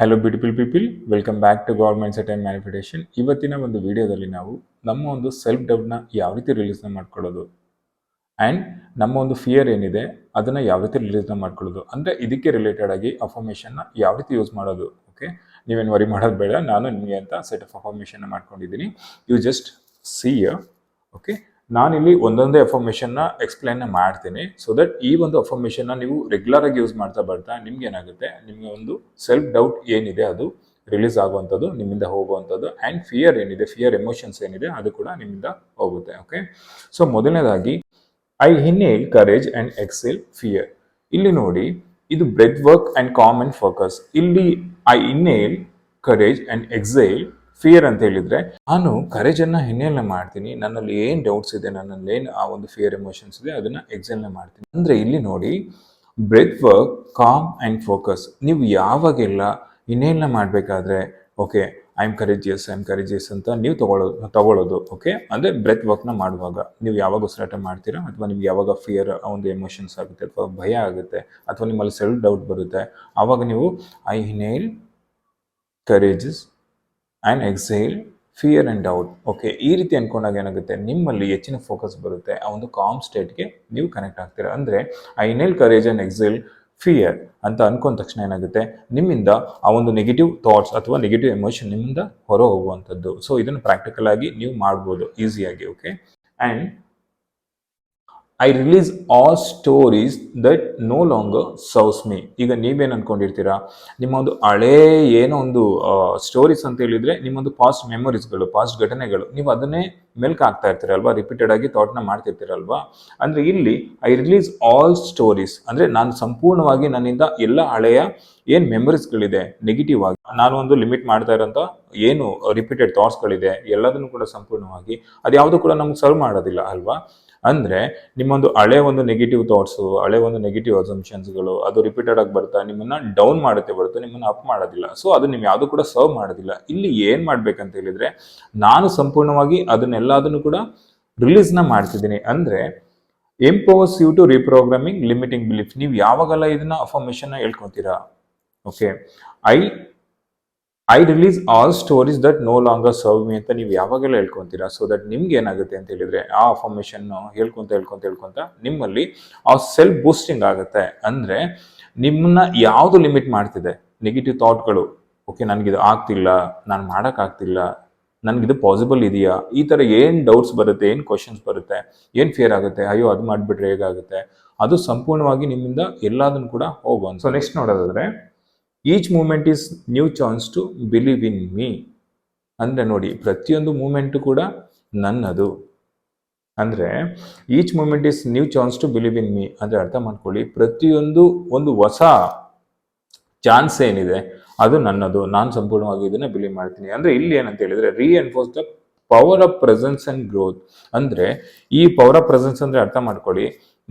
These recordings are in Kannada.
Hello beautiful people welcome back to God mind set and manifestation ಇವತ್ತಿನ ಒಂದು ವಿಡಿಯೋದಲ್ಲಿ ನಾವು ನಮ್ಮ ಒಂದು ಸೆಲ್ಫ್ ಡೌಟ್ನ ಯಾವ ರೀತಿ ರಿಲೀಸ್ನ ಮಾಡ್ಕೊಳ್ಳೋದು? ಆ್ಯಂಡ್ ನಮ್ಮ ಒಂದು ಫಿಯರ್ ಏನಿದೆ, ಅದನ್ನು ಯಾವ ರೀತಿ ರಿಲೀಸ್ನ ಮಾಡ್ಕೊಳ್ಳೋದು? ಅಂದರೆ ಇದಕ್ಕೆ ರಿಲೇಟೆಡ್ ಆಗಿ ಅಫಾರ್ಮೇಷನ್ನ ಯಾವ ರೀತಿ ಯೂಸ್ ಮಾಡೋದು? ಓಕೆ ನೀವೇನು ವರಿ ಮಾಡೋದು ಬೇಡ. ನಾನು ನಿಮಗೆ ಅಂತ ಸೆಟ್ ಆಫ್ ಅಫಾರ್ಮೇಷನ್ನ ಮಾಡ್ಕೊಂಡಿದ್ದೀನಿ. ಯು ಜಸ್ಟ್ ಸಿ ಓಕೆ ನಾನಿಲ್ಲಿ ಒಂದೊಂದೇ ಅಫರ್ಮೇಷನ್ನ ಎಕ್ಸ್ಪ್ಲೈನ್ ಮಾಡ್ತೀನಿ ಸೊ ದಟ್ ಈ ಒಂದು ಅಫರ್ಮೇಷನ್ನ ನೀವು ರೆಗ್ಯುಲರ್ ಆಗಿ ಯೂಸ್ ಮಾಡ್ತಾ ಬರ್ತಾ ನಿಮ್ಗೆ ಏನಾಗುತ್ತೆ ನಿಮಗೆ ಒಂದು ಸೆಲ್ಫ್ ಡೌಟ್ ಏನಿದೆ ಅದು ರಿಲೀಸ್ ಆಗುವಂಥದ್ದು, ನಿಮ್ಮಿಂದ ಹೋಗುವಂಥದ್ದು ಆ್ಯಂಡ್ ಫಿಯರ್ ಏನಿದೆ ಫಿಯರ್ ಎಮೋಷನ್ಸ್ ಏನಿದೆ ಅದು ಕೂಡ ನಿಮ್ಮಿಂದ ಹೋಗುತ್ತೆ ಓಕೆ ಸೊ ಮೊದಲನೇದಾಗಿ I inhale courage and exhale fear ಇಲ್ಲಿ ನೋಡಿ, ಇದು breath work and common focus ಇಲ್ಲಿ I inhale courage and exhale fear ಅಂತ ಹೇಳಿದ್ರೆ, ನಾನು ಕರೇಜನ್ನು ಹಿನ್ನೆಲೆ ಮಾಡ್ತೀನಿ, ನನ್ನಲ್ಲಿ ಏನ್ ಡೌಟ್ಸ್ ಇದೆ, ನನ್ನಲ್ಲಿ ಏನು ಆ ಒಂದು ಫಿಯರ್ ಎಮೋಷನ್ಸ್ ಇದೆ, ಅದನ್ನ ಎಕ್ಸೆಲ್ನ ಮಾಡ್ತೀನಿ. ಅಂದ್ರೆ ಇಲ್ಲಿ ನೋಡಿ breath work calm and focus ನೀವು ಯಾವಾಗೆಲ್ಲ ಇನ್ನೇನ ಮಾಡಬೇಕಾದ್ರೆ okay I am courageous I am courageous ಅಂತ ನೀವು ತಗೊಳ್ಳೋದು ತಗೊಳ್ಳೋದು ಓಕೆ ಅಂದರೆ ಬ್ರೆತ್ ವರ್ಕ್ನ ಮಾಡುವಾಗ. ನೀವು ಯಾವಾಗ ಉಸಿರಾಟ ಮಾಡ್ತೀರಾ, ಅಥವಾ ನಿಮ್ಗೆ ಯಾವಾಗ ಫಿಯರ್ ಒಂದು ಎಮೋಷನ್ಸ್ ಆಗುತ್ತೆ, ಅಥವಾ ಭಯ ಆಗುತ್ತೆ, ಅಥವಾ ನಿಮ್ಮಲ್ಲಿ ಸೆಲ್ಫ್ ಡೌಟ್ ಬರುತ್ತೆ ಆವಾಗ ನೀವು I inhale courageous and exhale fear and doubt okay ಈ ರೀತಿ ಅಂದ್ಕೊಂಡಾಗ ಏನಾಗುತ್ತೆ? ನಿಮ್ಮಲ್ಲಿ ಹೆಚ್ಚಿನ ಫೋಕಸ್ ಬರುತ್ತೆ. ಆ ಒಂದು ಕಾಮ್ ಸ್ಟೇಟ್ಗೆ ನೀವು ಕನೆಕ್ಟ್ ಆಗ್ತೀರ? ಅಂದರೆ I inhale courage and exhale fear ಅಂತ ಅಂದ್ಕೊಂಡ ತಕ್ಷಣ ಏನಾಗುತ್ತೆ? ನಿಮ್ಮಿಂದ ಆ ಒಂದು ನೆಗೆಟಿವ್ ಥಾಟ್ಸ್ ಅಥವಾ ನೆಗೆಟಿವ್ ಎಮೋಷನ್ ನಿಮ್ಮಿಂದ ಹೊರ ಹೋಗುವಂಥದ್ದು ಸೊ ಇದನ್ನು ಪ್ರಾಕ್ಟಿಕಲ್ ಆಗಿ ನೀವು ಮಾಡ್ಬೋದು ಈಸಿಯಾಗಿ okay and I release all stories that no long serves me ಈಗ ನೀವೇನು ಅನ್ಕೊಂಡಿರ್ತೀರಾ? ನಿಮ್ಮ ಒಂದು ಹಳೇ ಏನೋ ಒಂದು ಸ್ಟೋರೀಸ್ ಅಂತ ಹೇಳಿದ್ರೆ ನಿಮ್ಮೊಂದು ಪಾಸ್ಟ್ ಮೆಮೊರೀಸ್ಗಳು ಪಾಸ್ಟ್ ಘಟನೆಗಳು, ನೀವು ಅದನ್ನೇ ಮೆಲ್ಕ್ ಆಗ್ತಾ ಇರ್ತೀರಲ್ವಾ ರಿಪೀಟೆಡ್ ಆಗಿ ಥಾಟ್ನ ಮಾಡ್ತಿರ್ತೀರಲ್ವಾ ಅಂದರೆ ಇಲ್ಲಿ ಐ ರಿಲೀಸ್ ಆಲ್ ಸ್ಟೋರೀಸ್ ಅಂದರೆ ನಾನು ಸಂಪೂರ್ಣವಾಗಿ ನನ್ನಿಂದ ಎಲ್ಲ ಹಳೆಯ ಏನು ಮೆಮೊರೀಸ್ಗಳಿದೆ ನೆಗೆಟಿವ್ ಆಗಿ, ನಾನು ಒಂದು ಲಿಮಿಟ್ ಮಾಡ್ತಾ ಇರೋಂಥ ಏನು ರಿಪೀಟೆಡ್ ಥಾಟ್ಸ್ಗಳಿದೆ ಎಲ್ಲದನ್ನು ಕೂಡ ಸಂಪೂರ್ಣವಾಗಿ ಅದು ಯಾವುದು ಕೂಡ ನಮ್ಗೆ ಸರ್ವ್ ಮಾಡೋದಿಲ್ಲ ಅಲ್ವಾ? ಅಂದರೆ ನಿಮ್ಮೊಂದು ಹಳೆ ಒಂದು ನೆಗೆಟಿವ್ ಥಾಟ್ಸು ಹಳೆ ಒಂದು ನೆಗೆಟಿವ್ ಅಸಂಪ್ಷನ್ಸ್ಗಳು ಅದು ರಿಪೀಟೆಡ್ ಆಗಿ ಬರ್ತಾ ನಿಮ್ಮನ್ನ ಡೌನ್ ಮಾಡುತ್ತೆ ಬರುತ್ತೆ ನಿಮ್ಮನ್ನ ಅಪ್ ಮಾಡೋದಿಲ್ಲ. ಸೊ ಅದು ನೀವು ಯಾವುದು ಕೂಡ ಸರ್ವ್ ಮಾಡೋದಿಲ್ಲ. ಇಲ್ಲಿ ಏನು ಮಾಡ್ಬೇಕಂತ ಹೇಳಿದ್ರೆ, ನಾನು ಸಂಪೂರ್ಣವಾಗಿ ಅದನ್ನೆಲ್ಲದನ್ನು ಕೂಡ ರಿಲೀಸ್ನ ಮಾಡ್ತಿದ್ದೀನಿ. ಅಂದರೆ empowers you to reprogramming limiting belief ನೀವು ಯಾವಾಗೆಲ್ಲ ಇದನ್ನ ಅಫರ್ಮೇಷನ್ನ ಹೇಳ್ಕೊತೀರಾ okay I I release all stories that no longer serve me ಅಂತ ನೀವು ಯಾವಾಗೆಲ್ಲ ಹೇಳ್ಕೊತೀರಾ? ಸೊ ದಟ್ ನಿಮ್ಗೆ ಏನಾಗುತ್ತೆ ಅಂತ ಹೇಳಿದ್ರೆ, ಆ ಅಫರ್ಮೇಷನ್ ಹೇಳ್ಕೊಂತ ಹೇಳ್ಕೊಂತ ಹೇಳ್ಕೊಂತ ನಿಮ್ಮಲ್ಲಿ ಆ ಸೆಲ್ಫ್ ಬೂಸ್ಟಿಂಗ್ ಆಗುತ್ತೆ. ಅಂದ್ರೆ ನಿಮ್ಮನ್ನ ಯಾವುದು ಲಿಮಿಟ್ ಮಾಡ್ತಿದೆ? ನೆಗೆಟಿವ್ ಥಾಟ್ಗಳು ಓಕೆ ನನಗಿದು ಆಗ್ತಿಲ್ಲ, ನಾನು ಮಾಡೋಕ್ಕಾಗ್ತಿಲ್ಲ ನನಗಿದು ಪಾಸಿಬಲ್ ಇದೆಯಾ? ಈ ಥರ ಏನು ಡೌಟ್ಸ್ ಬರುತ್ತೆ, ಏನು ಕ್ವಶನ್ಸ್ ಬರುತ್ತೆ, ಏನು ಫಿಯರ್ ಆಗುತ್ತೆ? ಅಯ್ಯೋ, ಅದು ಮಾಡಿಬಿಟ್ರೆ ಹೇಗಾಗುತ್ತೆ? ಅದು ಸಂಪೂರ್ಣವಾಗಿ ನಿಮ್ಮಿಂದ ಎಲ್ಲದನ್ನು ಕೂಡ ಹೋಗುವಂತ ಸೊ ನೆಕ್ಸ್ಟ್ ನೋಡೋದಾದ್ರೆ each moment is new chance to believe in me ಅಂದರೆ ನೋಡಿ, ಪ್ರತಿಯೊಂದು ಮೂಮೆಂಟು ಕೂಡ ನನ್ನದು. ಅಂದರೆ each moment is new chance to believe in me ಅಂದರೆ ಅರ್ಥ ಮಾಡ್ಕೊಳ್ಳಿ, ಪ್ರತಿಯೊಂದು ಒಂದು ಹೊಸ ಚಾನ್ಸ್ ಏನಿದೆ, ಅದು ನನ್ನದು. ನಾನು ಸಂಪೂರ್ಣವಾಗಿ ಇದನ್ನು ಬಿಲೀವ್ ಮಾಡ್ತೀನಿ. ಅಂದರೆ ಇಲ್ಲಿ ಏನಂತ ಹೇಳಿದ್ರೆ reinforce the power of presence and growth ಅಂದರೆ ಈ ಪವರ್ ಆಫ್ ಪ್ರೆಸೆನ್ಸ್ ಅಂದರೆ ಅರ್ಥ ಮಾಡ್ಕೊಳ್ಳಿ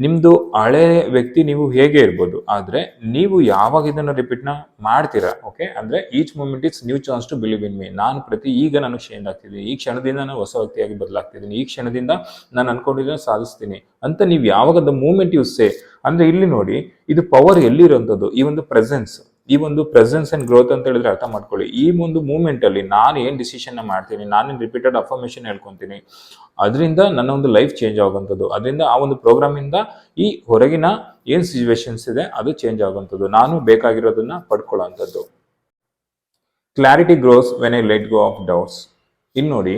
ನಿಮ್ಮದು ಹಳೆ ವ್ಯಕ್ತಿ ನೀವು ಹೇಗೆ ಇರ್ಬೋದು? ಆದರೆ ನೀವು ಯಾವಾಗ ಇದನ್ನು ರಿಪೀಟ್ನ ಮಾಡ್ತೀರಾ? ಓಕೆ ಅಂದರೆ each moment it's new chance to believe in me ನಾನು ಪ್ರತಿ ಈಗ ನಾನು ಚೇಂಜ್ ಆಗ್ತಿದ್ದೀನಿ ಈ ಕ್ಷಣದಿಂದ ನಾನು ಹೊಸ ವ್ಯಕ್ತಿಯಾಗಿ ಬದಲಾಗ್ತಿದ್ದೀನಿ. ಈ ಕ್ಷಣದಿಂದ ನಾನು ಅನ್ಕೊಂಡಿದ್ದನ್ನು ಸಾಧಿಸ್ತೀನಿ ಅಂತ ನೀವು ಯಾವಾಗ ದ ಮೂಮೆಂಟ್ ಯು ಸೇ ಅಂದರೆ ಇಲ್ಲಿ ನೋಡಿ, ಇದು ಪವರ್ ಎಲ್ಲಿರುವಂಥದ್ದು ಈ ಒಂದು ಪ್ರೆಸೆನ್ಸ್ ಈ ಒಂದು ಪ್ರೆಸೆನ್ಸ್ ಅಂಡ್ ಗ್ರೋತ್ ಅಂತ ಹೇಳಿದ್ರೆ ಅರ್ಥ ಮಾಡ್ಕೊಳ್ಳಿ. ಈ ಒಂದು ಮೂಮೆಂಟ್ ಅಲ್ಲಿ ನಾನು ಏನು ಡಿಸಿಷನ್ ಮಾಡ್ತೀನಿ ನಾನೇನು ರಿಪೀಟೆಡ್ ಅಫರ್ಮೇಶನ್ ಹೇಳ್ಕೊಂತೀನಿ, ಅದರಿಂದ ನನ್ನ ಒಂದು ಲೈಫ್ ಚೇಂಜ್ ಆಗುವಂಥದ್ದು, ಅದರಿಂದ ಆ ಒಂದು ಪ್ರೋಗ್ರಾಮಿಂದ ಈ ಹೊರಗಿನ ಏನ್ ಸಿಚುವೇಶನ್ಸ್ ಇದೆ, ಅದು ಚೇಂಜ್ ಆಗುವಂಥದ್ದು. ನಾನು ಬೇಕಾಗಿರೋದನ್ನ ಪಡ್ಕೊಳ್ಳೋವಂಥದ್ದು. Clarity grows when I let go of doubts ಇಲ್ಲಿ ನೋಡಿ,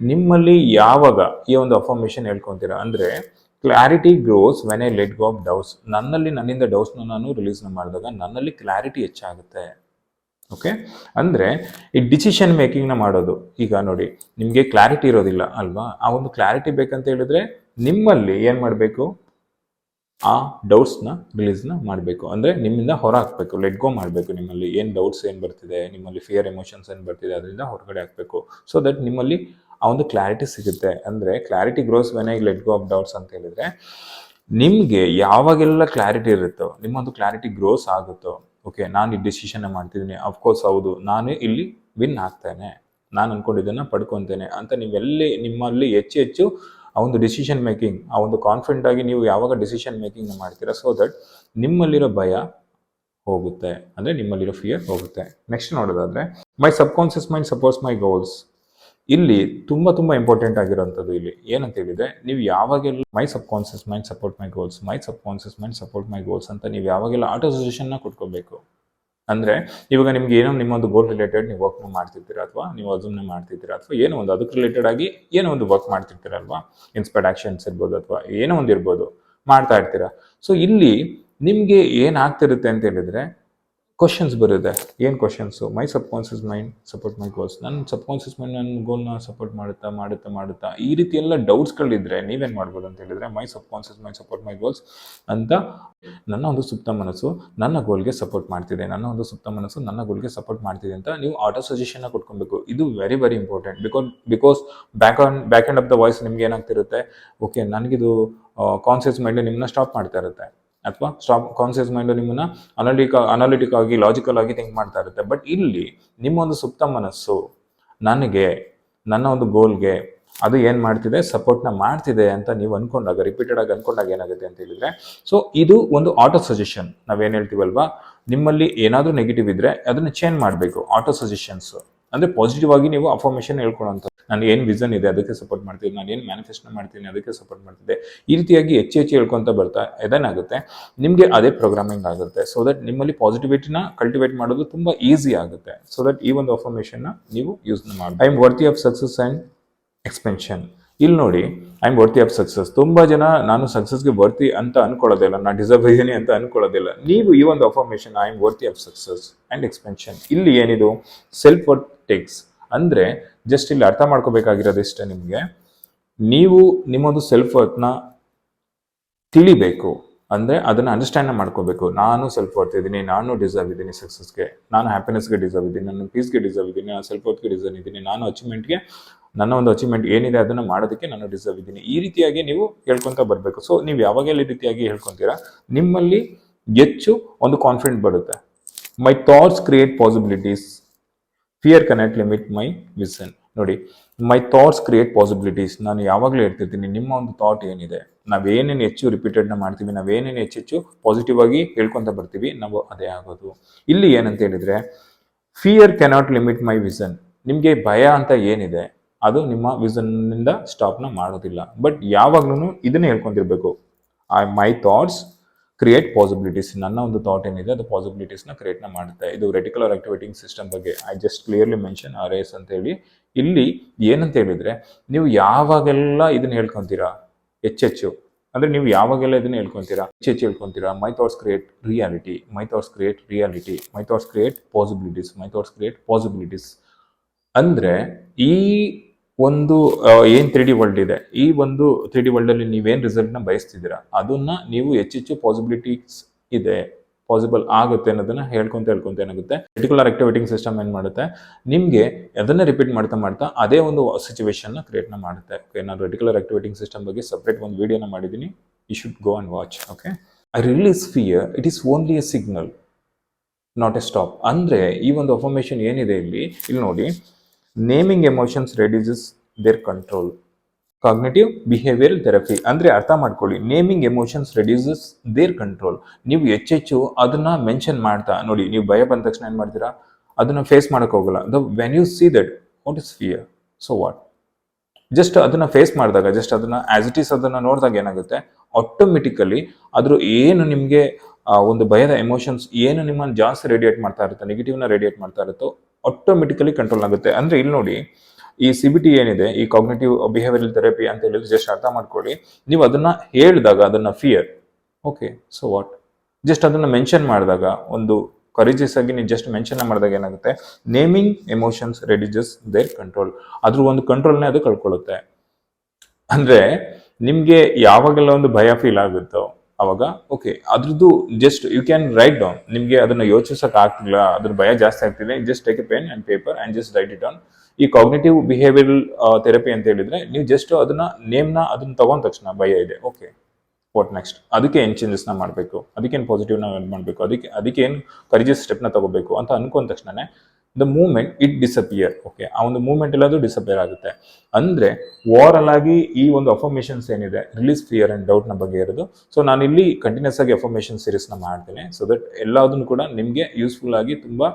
ನಿಮ್ಮಲ್ಲಿ ಯಾವಾಗ ಈ ಒಂದು ಅಫರ್ಮೇಶನ್ ಹೇಳ್ಕೊಂತೀರಾ ಅಂದರೆ clarity grows when I let go of doubts ನನ್ನಲ್ಲಿ, ನನ್ನಿಂದ ಡೌಟ್ಸ್ನ ನಾನು ರಿಲೀಸ್ನ ಮಾಡಿದಾಗ ನನ್ನಲ್ಲಿ ಕ್ಲಾರಿಟಿ ಹೆಚ್ಚಾಗುತ್ತೆ. ಓಕೆ ಅಂದರೆ, ಈ ಡಿಸಿಷನ್ ಮೇಕಿಂಗ್ನ ಮಾಡೋದು. ಈಗ ನೋಡಿ, ನಿಮಗೆ ಕ್ಲಾರಿಟಿ ಇರೋದಿಲ್ಲ, ಅಲ್ವಾ? ಆ ಒಂದು ಕ್ಲಾರಿಟಿ ಬೇಕಂತ ಹೇಳಿದ್ರೆ ನಿಮ್ಮಲ್ಲಿ ಏನು ಮಾಡಬೇಕು? ಆ ಡೌಟ್ಸ್ನ ರಿಲೀಸ್ನ ಮಾಡಬೇಕು. ಅಂದರೆ ನಿಮ್ಮಿಂದ ಹೊರ ಹಾಕಬೇಕು ಲೆಟ್ ಗೋ ಮಾಡಬೇಕು ನಿಮ್ಮಲ್ಲಿ. ಏನು ಡೌಟ್ಸ್ ಏನು ಬರ್ತಿದೆ? ನಿಮ್ಮಲ್ಲಿ ಫಿಯರ್ ಎಮೋಷನ್ಸ್ ಏನು ಬರ್ತಿದೆ? ಅದರಿಂದ ಹೊರಗಡೆ ಹಾಕಬೇಕು. ಸೊ ದಟ್ ನಿಮ್ಮಲ್ಲಿ ಆ ಒಂದು ಕ್ಲಾರಿಟಿ ಸಿಗುತ್ತೆ. ಅಂದರೆ clarity grows when I let go of doubts ಅಂತ ಹೇಳಿದ್ರೆ, ನಿಮಗೆ ಯಾವಾಗೆಲ್ಲ ಕ್ಲಾರಿಟಿ ಇರುತ್ತೋ, ನಿಮ್ಮೊಂದು ಕ್ಲಾರಿಟಿ ಗ್ರೋಸ್ ಆಗುತ್ತೋ ಓಕೆ ನಾನು ಈ ಡಿಸಿಷನ್ ಮಾಡ್ತಿದ್ದೀನಿ ಅಫ್ಕೋರ್ಸ್ ಹೌದು, ನಾನು ಇಲ್ಲಿ ವಿನ್ ಆಗ್ತೇನೆ, ನಾನು ಅನ್ಕೊಂಡಿದ್ದನ್ನು ಪಡ್ಕೊತೇನೆ ಅಂತ ನೀವೆಲ್ಲಿ, ನಿಮ್ಮಲ್ಲಿ ಹೆಚ್ಚು ಹೆಚ್ಚು ಆ ಒಂದು ಡಿಸಿಷನ್ ಮೇಕಿಂಗ್ ಆ ಒಂದು ಕಾನ್ಫಿಡೆಂಟ್ ಆಗಿ ನೀವು ಯಾವಾಗ ಡಿಸಿಷನ್ ಮೇಕಿಂಗ್ ಮಾಡ್ತೀರಾ ಸೊ ದಟ್ ನಿಮ್ಮಲ್ಲಿರೋ ಭಯ ಹೋಗುತ್ತೆ, ಅಂದರೆ ನಿಮ್ಮಲ್ಲಿರೋ ಫಿಯರ್ ಹೋಗುತ್ತೆ. ನೆಕ್ಸ್ಟ್ ನೋಡೋದಾದ್ರೆ my subconscious mind supports my goals ಇಲ್ಲಿ ತುಂಬ ತುಂಬ ಇಂಪಾರ್ಟೆಂಟ್ ಆಗಿರೋಂಥದ್ದು ಇಲ್ಲಿ. ಏನಂತ ಹೇಳಿದ್ರೆ, ನೀವು ಯಾವಾಗೆಲ್ಲ my subconscious mind support my goals my subconscious mind support my goals ಅಂತ ನೀವು ಯಾವಾಗೆಲ್ಲ ಆಟೋ ಸಜೆಷನ್ನ ಕೊಟ್ಕೋಬೇಕು. ಅಂದರೆ, ಇವಾಗ ನಿಮ್ಗೆ ಏನೋ ನಿಮ್ಮೊಂದು ಗೋಲ್ ರಿಲೇಟೆಡ್ ನೀವು ವರ್ಕ್ ಮಾಡ್ತಿರ್ತೀರಾ ಅಥವಾ ನೀವು ಅದನ್ನೇ ಮಾಡ್ತಿರ್ತೀರಾ ಅಥವಾ ಏನೋ ಒಂದು ಅದಕ್ಕೆ ರಿಲೇಟೆಡ್ ಆಗಿ ಏನೋ ಒಂದು ವರ್ಕ್ ಮಾಡ್ತಿರ್ತೀರಲ್ವಾ? ಇನ್ಸ್ಪೈರ್ಡ್ ಆಕ್ಷನ್ಸ್ ಇರ್ಬೋದು ಅಥವಾ ಏನೋ ಒಂದು ಇರ್ಬೋದು ಮಾಡ್ತಾ ಇರ್ತೀರಾ. ಸೊ ಇಲ್ಲಿ ನಿಮಗೆ ಏನಾಗ್ತಿರುತ್ತೆ ಅಂತ ಹೇಳಿದ್ರೆ ಕ್ವಶನ್ಸ್ ಬರುತ್ತೆ. ಏನು questions my subconscious mind support my goals ನನ್ನ ಸಬ್ಕಾನ್ಷಿಯಸ್ ಮೈಂಡ್ ನನ್ನ ಗೋಲ್ನ ಸಪೋರ್ಟ್ ಮಾಡುತ್ತಾ ಮಾಡುತ್ತಾ ಮಾಡುತ್ತಾ, ಈ ರೀತಿ ಎಲ್ಲ ಡೌಟ್ಸ್ಗಳಿದ್ರೆ ನೀವೇನು ಮಾಡ್ಬೋದು ಅಂತ ಹೇಳಿದ್ರೆ my subconscious my support my goals ಅಂತ ನನ್ನ ಒಂದು ಸುಪ್ತ ಮನಸ್ಸು ನನ್ನ ಗೋಲ್ಗೆ ಸಪೋರ್ಟ್ ಮಾಡ್ತಿದೆ. ನನ್ನ ಒಂದು ಸುಪ್ತ ಮನಸ್ಸು ನನ್ನ ಗೋಲ್ಗೆ ಸಪೋರ್ಟ್ ಮಾಡ್ತಿದೆ ಅಂತ ನೀವು ಆಟೋ ಸಜೆಷನ್ನ ಕೊಟ್ಕೊಬೇಕು. ಇದು very very important because because back on back and of the voice ನಿಮ್ಗೆ ಏನಾಗ್ತಿರುತ್ತೆ? ಓಕೆ ನನಗಿದು ಕಾನ್ಸಿಯಸ್ ಮೈಂಡ್ ನಿಮ್ಮನ್ನ ಸ್ಟಾಪ್ ಮಾಡ್ತಾ ಇರುತ್ತೆ. ಅಥವಾ ಸ್ಟಾಪ್ ಕಾನ್ಸಿಯಸ್ ಮೈಂಡ್ ನಿಮ್ಮನ್ನ ಅನಾಲಿಟಿಕ್ ಅನಾಲಿಟಿಕ್ ಆಗಿ ಲಾಜಿಕಲ್ ಆಗಿ ಥಿಂಕ್ ಮಾಡ್ತಾ ಇರುತ್ತೆ. ಬಟ್ ಇಲ್ಲಿ ನಿಮ್ಮ ಒಂದು ಸುಪ್ತ ಮನಸ್ಸು ನನಗೆ, ನನ್ನ ಒಂದು ಗೋಲ್ಗೆ ಅದು ಏನು ಮಾಡ್ತಿದೆ? ಸಪೋರ್ಟ್ನ ಮಾಡ್ತಿದೆ ಅಂತ ನೀವು ಅನ್ಕೊಂಡಾಗ ರಿಪೀಟೆಡ್ ಆಗಿ ಅನ್ಕೊಂಡಾಗ ಏನಾಗುತ್ತೆ ಅಂತ ಹೇಳಿದ್ರೆ ಸೊ ಇದು ಒಂದು ಆಟೋ ಸಜೆಷನ್ ನಾವೇನು ಹೇಳ್ತೀವಲ್ವಾ? ನಿಮ್ಮಲ್ಲಿ ಏನಾದರೂ ನೆಗೆಟಿವ್ ಇದ್ರೆ ಅದನ್ನ ಚೇಂಜ್ ಮಾಡಬೇಕು ಆಟೋ ಸಜೆಷನ್ಸ್ ಅಂದ್ರೆ ಪಾಸಿಟಿವ್ ಆಗಿ ನೀವು ಅಫಾರ್ಮೇಷನ್ ಹೇಳ್ಕೊಳ್ಳೋಂಥ ನಾನು ಏನು ವಿಸನ್ ಇದೆ ಅದಕ್ಕೆ ಸಪೋರ್ಟ್ ಮಾಡ್ತೀನಿ, ನಾನು ಏನು ಮ್ಯಾನಿಫೆಸ್ಟೋ ಮಾಡ್ತೀನಿ ಅದಕ್ಕೆ ಸಪೋರ್ಟ್ ಮಾಡ್ತಿದ್ದೆ. ಈ ರೀತಿಯಾಗಿ ಹೆಚ್ಚು ಹೆಚ್ಚು ಹೇಳ್ಕೊಂತ ಬರ್ತಾ ಏನಾಗುತ್ತೆ ನಿಮಗೆ ಅದೇ ಪ್ರೋಗ್ರಾಮಿಂಗ್ ಆಗುತ್ತೆ. ಸೊ ದಟ್ ನಿಮ್ಮಲ್ಲಿ ಪಾಸಿಟಿವಿಟಿನ ಕಲ್ಟಿವೇಟ್ ಮಾಡೋದು ತುಂಬ ಈಸಿ ಆಗುತ್ತೆ. ಸೊ ದಟ್ ಈ ಒಂದು ಅಫಾರ್ಮೇಷನ್ನ ನೀವು ಯೂಸ್ ಮಾಡಿ I am worthy of success and expansion ಇಲ್ಲಿ ನೋಡಿ I am worthy of success ತುಂಬಾ ಜನ ನಾನು ಸಕ್ಸಸ್ಗೆ ವರ್ತಿ ಅಂತ ಅನ್ಕೊಳ್ಳೋದಿಲ್ಲ ನಾನು ಡಿಸರ್ವ್ ಇದ್ದೀನಿ ಅಂತ ಅನ್ಕೊಳ್ಳೋದಿಲ್ಲ ನೀವು ಈ ಒಂದು affirmation I am worthy of success and expansion ಇಲ್ಲಿ ಏನಿದು? ಸೆಲ್ಫ್ ವರ್ತ್ ಟೇಕ್ಸ್ ಅಂದ್ರೆ ಜಸ್ಟ್ ಇಲ್ಲಿ ಅರ್ಥ ಮಾಡ್ಕೋಬೇಕಾಗಿರೋದು ಇಷ್ಟೇ ನಿಮಗೆ, ನೀವು ನಿಮ್ಮೊಂದು ಸೆಲ್ಫ್ ವರ್ತ್ನ ತಿಳಿಬೇಕು, ಅಂದ್ರೆ ಅದನ್ನ ಅಂಡರ್ಸ್ಟ್ಯಾಂಡ್ ಮಾಡ್ಕೋಬೇಕು. ನಾನು ಸೆಲ್ಫ್ ವರ್ತ್ ಇದ್ದೀನಿ, ನಾನು ಡಿಸರ್ವ್ ಇದ್ದೀನಿ ಸಕ್ಸಸ್ಗೆ ನಾನು ಹ್ಯಾಪಿನೆಸ್ಗೆ ಡಿಸರ್ವ್ ಇದ್ದೀನಿ, ನಾನು ಪೀಸ್ಗೆ ಡಿಸರ್ವ್ ಇದ್ದೀನಿ, ನಾನು ಸೆಲ್ಫ್ ವರ್ತ್ಗೆ ಡಿಸರ್ವ್ ಇದ್ದೀನಿ, ನಾನು ಅಚೀವ್ಮೆಂಟ್ಗೆ ನನ್ನ ಒಂದು ಅಚೀವ್ಮೆಂಟ್ ಏನಿದೆ ಅದನ್ನ ಮಾಡೋದಕ್ಕೆ ನಾನು ಡಿಸರ್ವ್ ಇದ್ದೀನಿ. ಈ ರೀತಿಯಾಗಿ ನೀವು ಹೇಳ್ಕೊಂತ ಬರಬೇಕು. ಸೊ ನೀವು ಯಾವಾಗೆಲ್ಲ ಈ ರೀತಿಯಾಗಿ ಹೇಳ್ಕೊಂತೀರಾ, ನಿಮ್ಮಲ್ಲಿ ಹೆಚ್ಚು ಒಂದು ಕಾನ್ಫಿಡೆಂಟ್ ಬರುತ್ತೆ. My thoughts create possibilities fear connect limit my vision ನೋಡಿ ಮೈ ಥಾಟ್ಸ್ ಕ್ರಿಯೇಟ್ ಪಾಸಿಬಿಲಿಟೀಸ್ ನಾನು ಯಾವಾಗಲೂ ಹೇಳ್ತಿರ್ತೀನಿ, ನಿಮ್ಮ ಒಂದು ಥಾಟ್ ಏನಿದೆ, ನಾವೇನೇನು ಹೆಚ್ಚು ರಿಪೀಟೆಡ್ನ ಮಾಡ್ತೀವಿ, ನಾವೇನೇನು ಹೆಚ್ಚೆಚ್ಚು ಪಾಸಿಟಿವ್ ಆಗಿ ಹೇಳ್ಕೊಂತ ಬರ್ತೀವಿ, ನಾವು ಅದೇ ಆಗೋದು. ಇಲ್ಲಿ ಏನಂತ ಹೇಳಿದ್ರೆ fear cannot limit my vision ನಿಮಗೆ ಭಯ ಅಂತ ಏನಿದೆ, ಅದು ನಿಮ್ಮ ವಿಸನ್ನಿಂದ ಸ್ಟಾಪ್ನ ಮಾಡೋದಿಲ್ಲ. ಬಟ್ ಯಾವಾಗ್ಲೂ ಇದನ್ನೇ ಹೇಳ್ಕೊಂತಿರ್ಬೇಕು I my thoughts create possibilities ನನ್ನ ಒಂದು ಥಾಟ್ ಏನಿದೆ, ಅದು ಪಾಸಿಬಿಲಿಟೀಸ್ನ ಕ್ರಿಯೇಟ್ನ ಮಾಡುತ್ತೆ ಇದು. ರೆಟಿಕ್ಯುಲರ್ ಆಕ್ಟಿವೇಟಿಂಗ್ ಸಿಸ್ಟಮ್ ಬಗ್ಗೆ I just clearly mention R S ಅಂತ ಹೇಳಿ. ಇಲ್ಲಿ ಏನಂತ ಹೇಳಿದ್ರೆ, ನೀವು ಯಾವಾಗೆಲ್ಲ ಇದನ್ನ ಹೇಳ್ಕೊಂತೀರಾ? ಹೆಚ್ಚೆಚ್ಚು ಅಂದ್ರೆ ನೀವು ಯಾವಾಗೆಲ್ಲ ಇದನ್ನ ಹೇಳ್ಕೊಂತೀರಾ? ಹೆಚ್ಚೆಚ್ಚು ಹೇಳ್ಕೊಂತೀರಾ? My thoughts create reality my thoughts create reality my thoughts create possibilities my thoughts create possibilities ಅಂದ್ರೆ ಈ ಒಂದು ಏನ್ ತ್ರೀ ಡಿ ವರ್ಲ್ಡ್ ಇದೆ? ಈ ಒಂದು ತ್ರೀ ಡಿ ವರ್ಲ್ಡ್ ಅಲ್ಲಿ ನೀವೇನ್ ರಿಸಲ್ಟ್ನ ಬಯಸ್ತಿದ್ದೀರಾ? ಅದನ್ನ ನೀವು ಹೆಚ್ಚೆಚ್ಚು ಪಾಸಿಬಿಲಿಟೀಸ್ ಇದೆ ಪಾಸಿಬಲ್ ಆಗುತ್ತೆ ಅನ್ನೋದನ್ನ ಹೇಳ್ಕೊಂತ ಹೇಳ್ಕೊಂತ ಏನಾಗುತ್ತೆ? ಪರ್ಟಿಕ್ಯುಲರ್ ಆಕ್ಟಿವೇಟಿಂಗ್ ಸಿಸ್ಟಮ್ ಏನ್ ಮಾಡುತ್ತೆ? ನಿಮ್ಗೆ ಅದನ್ನ ರಿಪೀಟ್ ಮಾಡ್ತಾ ಮಾಡ್ತಾ ಅದೇ ಒಂದು ಸಿಚುವೇಶನ್ ಕ್ರಿಯೇಟ್ನ ಮಾಡುತ್ತೆ. ಓಕೆ ನಾನು ರೆಟಿಕ್ಯುಲರ್ ಆಕ್ಟಿವೇಟಿಂಗ್ ಸಿಸ್ಟಮ್ ಬಗ್ಗೆ ಸಪ್ರೇಟ್ ಒಂದು ವಿಡಿಯೋನ ಮಾಡಿದ್ದೀನಿ. You should go and watch okay I release fear it is only a signal not a stop ಅಂದ್ರೆ ಈ ಒಂದು ಅಫರ್ಮೇಷನ್ ಏನಿದೆ ಇಲ್ಲಿ? ಇಲ್ಲಿ ನೋಡಿ naming emotions reduces their control cognitive behaviour therapy ಅಂದರೆ ಅರ್ಥ ಮಾಡ್ಕೊಳ್ಳಿ. Naming emotions reduces their control ನೀವು ಹೆಚ್ಚೆಚ್ಚು ಅದನ್ನ ಮೆನ್ಷನ್ ಮಾಡ್ತಾ, ನೋಡಿ, ನೀವು ಭಯ ಬಂದ ತಕ್ಷಣ ಏನು ಮಾಡ್ತೀರಾ? ಅದನ್ನ ಫೇಸ್ ಮಾಡಕ್ ಹೋಗಲ್ಲ. The when you see that what is fear so what just ಅದನ್ನ ಫೇಸ್ ಮಾಡಿದಾಗ ಜಸ್ಟ್ ಅದನ್ನ ಆಸ್ ಇಟ್ ಈಸ್ ಅದನ್ನ ನೋಡಿದಾಗ ಏನಾಗುತ್ತೆ? ಆಟೋಮೆಟಿಕಲಿ ಅದ್ರ ಏನು ನಿಮಗೆ ಒಂದು ಭಯದ ಎಮೋಷನ್ಸ್ ಏನು ನಿಮ್ಮನ್ನು ಜಾಸ್ತಿ ರೇಡಿಯೇಟ್ ಮಾಡ್ತಾ ಇರುತ್ತೆ ನೆಗೆಟಿವ್ನ ರೇಡಿಯೇಟ್ ಮಾಡ್ತಾ ಇರುತ್ತೋ ಆಟೋಮೆಟಿಕಲಿ ಕಂಟ್ರೋಲ್ ಆಗುತ್ತೆ. ಅಂದ್ರೆ ಇಲ್ಲಿ ನೋಡಿ ಈ ಸಿ ಏನಿದೆ, ಈ ಕಾಗ್ನೇಟಿವ್ ಬಿಹೇವಿಯರಲ್ ಥೆರಪಿ ಅಂತ ಹೇಳಿದ್ರೆ ಜಸ್ಟ್ ಅರ್ಥ ಮಾಡ್ಕೊಳ್ಳಿ. ನೀವು ಅದನ್ನ ಹೇಳಿದಾಗ, ಅದನ್ನ fear okay so what just ಅದನ್ನ ಮೆನ್ಷನ್ ಮಾಡಿದಾಗ, ಒಂದು ಕರೇಜಸ್ ಆಗಿ ನೀವು ಜಸ್ಟ್ ಮೆನ್ಷನ್ ಮಾಡಿದಾಗ ಏನಾಗುತ್ತೆ? Naming emotions reduces their control ಅದ್ರ ಒಂದು ಕಂಟ್ರೋಲ್ನೇ ಅದು ಕಳ್ಕೊಳ್ಳುತ್ತೆ. ಅಂದ್ರೆ, ನಿಮ್ಗೆ ಯಾವಾಗೆಲ್ಲ ಒಂದು ಭಯ ಫೀಲ್ ಆಗುತ್ತೋ, ಅವಾಗ ಓಕೆ ಅದ್ರದ್ದು just you can write down ನಿಮ್ಗೆ ಅದನ್ನ ಯೋಚಿಸಕ್ ಆಗ್ತಿಲ್ಲ, ಅದ್ರ ಭಯ ಜಾಸ್ತಿ ಆಗ್ತಿದೆ just take a pen and paper and just write it on ಈ ಕಾಗ್ನೇಟಿವ್ ಬಿಹೇವಿಯರಲ್ ಥೆರಪಿ ಅಂತ ಹೇಳಿದ್ರೆ ನೀವು ಜಸ್ಟ್ ಅದನ್ನ ನೇಮ್ನ ಅದನ್ನ ತಗೊಂಡ ತಕ್ಷಣ ಭಯ ಇದೆ. ಓಕೆ ವಾಟ್ ನೆಕ್ಸ್ಟ್ ಅದಕ್ಕೆ ಏನು ಚೇಂಜಸ್ನ ಮಾಡಬೇಕು? ಅದಕ್ಕೇನು ಪಾಸಿಟಿವ್ನ ಮಾಡಬೇಕು? ಅದಕ್ಕೆ ಅದಕ್ಕೆ ಸ್ಟೆಪ್ ಸ್ಟೆಪ್ನ ತಗೋಬೇಕು ಅಂತ ಅನ್ಕೊಂಡ ತಕ್ಷಣನೇ the moment it disappear okay ಆ ಒಂದು ಮೂಮೆಂಟ್ ಎಲ್ಲಾದರೂ ಡಿಸಪಿಯರ್ ಆಗುತ್ತೆ. ಅಂದ್ರೆ ಓವರಲ್ ಆಗಿ ಈ ಒಂದು ಅಫರ್ಮೇಷನ್ಸ್ ಏನಿದೆ ರಿಲೀಸ್ ಫಿಯರ್ ಅಂಡ್ ಡೌಟ್ನ ಬಗ್ಗೆ ಇರೋದು. ಸೊ ನಾನು ಇಲ್ಲಿ ಕಂಟಿನ್ಯೂಸ್ ಆಗಿ ಅಫರ್ಮೇಷನ್ ಸೀರೀಸ್ನ ಮಾಡ್ತೇನೆ ಸೊ ದಟ್ ಎಲ್ಲದನ್ನು ಕೂಡ ನಿಮಗೆ ಯೂಸ್ಫುಲ್ ಆಗಿ ತುಂಬಾ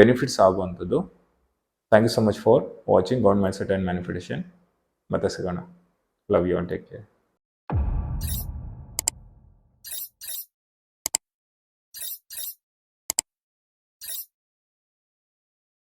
ಬೆನಿಫಿಟ್ಸ್ ಆಗುವಂಥದ್ದು. Thank you so much for watching government set and manifestation ಮತ್ತೆ ಸಿಗೋಣ love you and take care